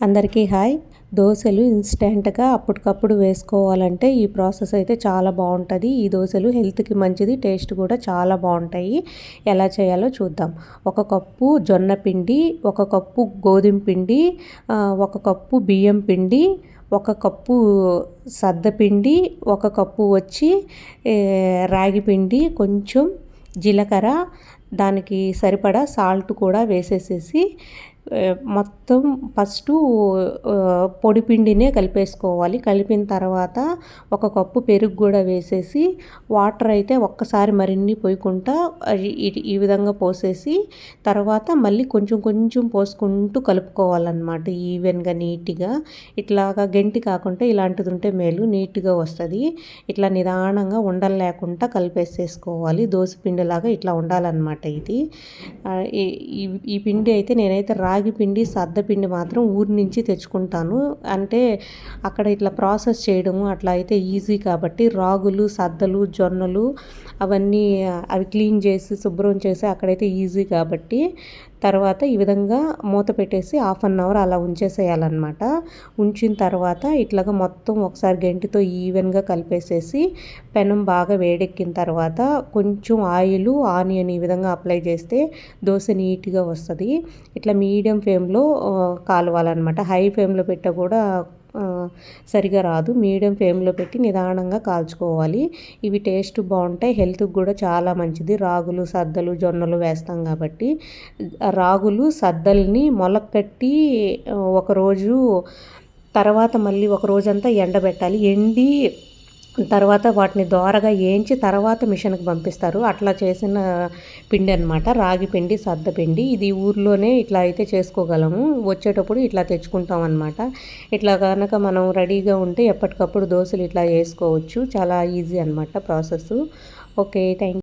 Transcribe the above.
అందరికీ హాయ్. దోశలు ఇన్స్టెంట్గా అప్పటికప్పుడు వేసుకోవాలంటే ఈ ప్రాసెస్ అయితే చాలా బాగుంటుంది. ఈ దోశలు హెల్త్కి మంచిది టేస్ట్ కూడా చాలా బాగుంటాయి. ఎలా చేయాలో చూద్దాం. ఒక కప్పు జొన్న పిండి ఒక కప్పు గోధుమ పిండి ఒక కప్పు బియ్యం పిండి ఒక కప్పు సద్దపిండి ఒక కప్పు వచ్చి రాగి పిండి కొంచెం జీలకర్ర దానికి సరిపడా సాల్ట్ కూడా వేసేసేసి మొత్తం ఫస్ట్ పొడి పిండినే కలిపేసుకోవాలి. కలిపిన తర్వాత ఒక కప్పు పెరుగు కూడా వేసేసి వాటర్ అయితే ఒక్కసారి మరిన్ని పోయకుండా ఈ విధంగా పోసేసి తర్వాత మళ్ళీ కొంచెం కొంచెం పోసుకుంటూ కలుపుకోవాలన్నమాట ఈవెన్గా నీట్గా. ఇట్లాగా గంటి కాకుండా ఇలాంటిది ఉంటే మేలు నీట్గా వస్తుంది. ఇట్లా నిదానంగా ఉండలు లేకుండా కలిపేసేసుకోవాలి. దోశ పిండిలాగా ఇట్లా ఉండాలన్నమాట ఇది. ఈ పిండి అయితే నేనైతే రా రాగి పిండి సద్ద పిండి మాత్రం ఊరి నుంచి తెచ్చుకుంటాను. అంటే అక్కడ ఇట్లా ప్రాసెస్ చేయడము అట్లా అయితే ఈజీ కాబట్టి రాగులు సద్దలు జొన్నలు అవన్నీ అవి క్లీన్ చేసి శుభ్రం చేసి అక్కడైతే ఈజీ కాబట్టి తర్వాత ఈ విధంగా మూత పెట్టేసి హాఫ్ అన్ అవర్ అలా ఉంచేసేయాలన్నమాట. ఉంచిన తర్వాత ఇట్లాగా మొత్తం ఒకసారి గంటితో ఈవెన్గా కలిపేసేసి పెనం బాగా వేడెక్కిన తర్వాత కొంచెం ఆయిల్ ఆనియన్ ఈ విధంగా అప్లై చేస్తే దోశ నీట్గా వస్తుంది. ఇట్లా మీడియం ఫ్లేమ్లో కాలవాలన్నమాట. హై ఫ్లేమ్లో పెట్ట కూడా సరిగా రాదు. మీడియం ఫ్లేమ్లో పెట్టి నిదానంగా కాల్చుకోవాలి. ఇవి టేస్ట్ బాగుంటాయి. హెల్త్కి కూడా చాలా మంచిది. రాగులు సద్దలు జొన్నలు వేస్తాం కాబట్టి. రాగులు సద్దల్ని మొలకట్టి ఒకరోజు తర్వాత మళ్ళీ ఒక రోజంతా ఎండబెట్టాలి. ఎండి తర్వాత వాటిని దోరగా వేయించి తర్వాత మిషన్కి పంపిస్తారు. అట్లా చేసిన పిండి అనమాట రాగి పిండి సద్ద పిండి. ఇది ఊర్లోనే ఇట్లా అయితే చేసుకోగలము. వచ్చేటప్పుడు ఇట్లా తెచ్చుకుంటాం అనమాట ఇట్లా కనుక మనం రెడీగా ఉంటే ఎప్పటికప్పుడు దోశలు ఇట్లా వేసుకోవచ్చు. చాలా ఈజీ అనమాట ప్రాసెస్ ఓకే థ్యాంక్